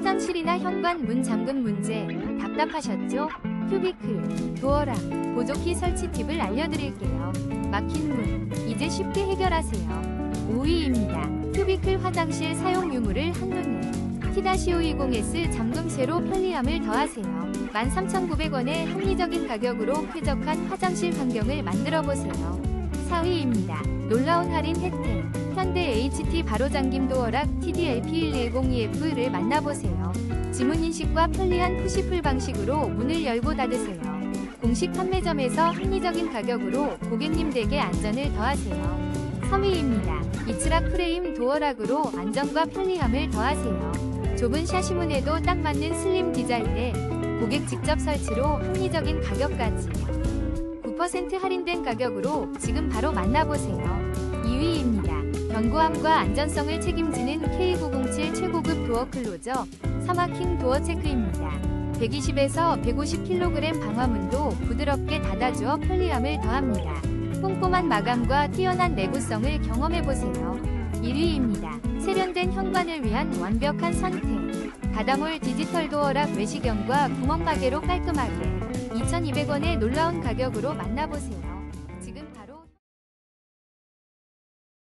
화장실이나 현관 문 잠금 문제 답답하셨죠? 큐비클, 도어락, 보조키 설치 팁을 알려드릴게요. 막힌 문, 이제 쉽게 해결하세요. 5위입니다. 큐비클 화장실 사용 유무를 한눈에 T-520S 잠금쇠로 편리함을 더하세요. 13,900원의 합리적인 가격으로 쾌적한 화장실 환경을 만들어보세요. 4위입니다. 놀라운 할인 혜택. 현대 HT 바로잠김 도어락 TDLP1102F를 만나보세요. 지문인식과 편리한 푸시풀 방식으로 문을 열고 닫으세요. 공식 판매점에서 합리적인 가격으로 고객님 댁에 안전을 더하세요. 3위입니다. 이츠락 프레임 도어락으로 안정과 편리함을 더하세요. 좁은 샤시문에도 딱 맞는 슬림 디자인에 고객 직접 설치로 합리적인 가격까지 9% 할인된 가격으로 지금 바로 만나보세요. 2위입니다. 견고함과 안전성을 책임지는 K907 최고급 도어 클로저 사마킹 도어 체크입니다. 120에서 150kg 방화문도 부드럽게 닫아주어 편리함을 더합니다. 꼼꼼한 마감과 뛰어난 내구성을 경험해보세요. 1위입니다. 세련된 현관을 위한 완벽한 선택. 다다몰 디지털 도어락 외시경과 구멍마개로 깔끔하게 2,200원의 놀라운 가격으로 만나보세요.